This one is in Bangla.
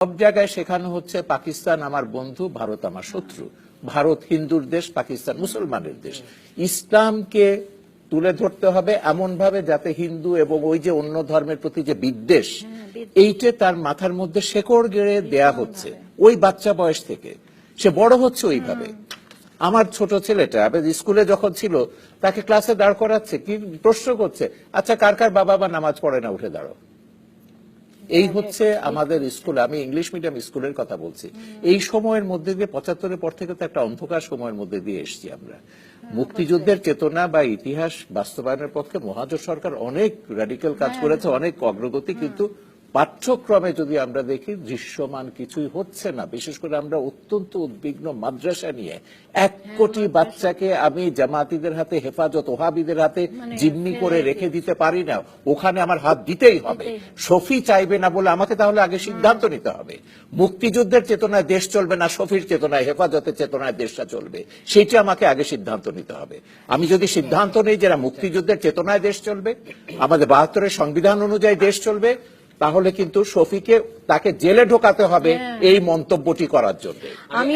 সব জায়গায় শেখানো হচ্ছে পাকিস্তান আমার বন্ধু ভারত আমার শত্রু। ভারত হিন্দুর দেশ পাকিস্তান মুসলমানের দেশ। ইসলামকে তুলে ধরতে হবে এমন ভাবে যাতে হিন্দু এবং ওই যে অন্য ধর্মের প্রতি যে বিদ্বেষ এইটা তার মাথার মধ্যে শেকড় গেড়ে দেয়া হচ্ছে। ওই বাচ্চা বয়স থেকে। সে বড় হচ্ছে ওইভাবে। আমার ছোট ছেলেটা স্কুলে যখন ছিল তাকে ক্লাসে দাঁড় করাচ্ছে কি প্রশ্ন করছে আচ্ছা কার কার বাবা বা নামাজ পড়ে না উঠে দাঁড়ো এই হচ্ছে আমাদের স্কুল আমি ইংলিশ মিডিয়াম স্কুলের কথা বলছি। এই সময়ের মধ্যে দিয়ে পঁচাত্তরের পর থেকে তো একটা অন্ধকার সময়ের মধ্যে দিয়ে এসছি আমরা। মুক্তিযুদ্ধের চেতনা বা ইতিহাস বাস্তবায়নের পক্ষে মহাজোট সরকার অনেক রেডিক্যাল কাজ করেছে অনেক অগ্রগতি কিন্তু পাঠ্যক্রমে যদি আমরা দেখি দৃশ্যমান কিছুই হচ্ছে না। বিশেষ করে আমরা অত্যন্ত উদ্বিগ্ন মাদ্রাসা নিয়ে এক কোটি বাচ্চাকে আমি জামাতিদের হাতে হেফাজত ওহাবিদের হাতে জিম্মি করে রেখে দিতে পারি না। ওখানে আমার হাত দিতেই হবে। শফি চাইবে না বলে আমাকে তাহলে আগে সিদ্ধান্ত নিতে হবে। মুক্তিযুদ্ধের চেতনায় দেশ চলবে না শফির চেতনায় হেফাজতের চেতনায় দেশটা চলবে। সেটি আমাকে আগে সিদ্ধান্ত নিতে হবে। আমি যদি সিদ্ধান্ত নেই যারা মুক্তিযুদ্ধের চেতনায় দেশ চলবে আমাদের বাহাত্তরের সংবিধান অনুযায়ী দেশ চলবে তাহলে কিন্তু শফিকে তাকে জেলে ঢোকাতে হবে এই মন্তব্যটি করার জন্য। আমি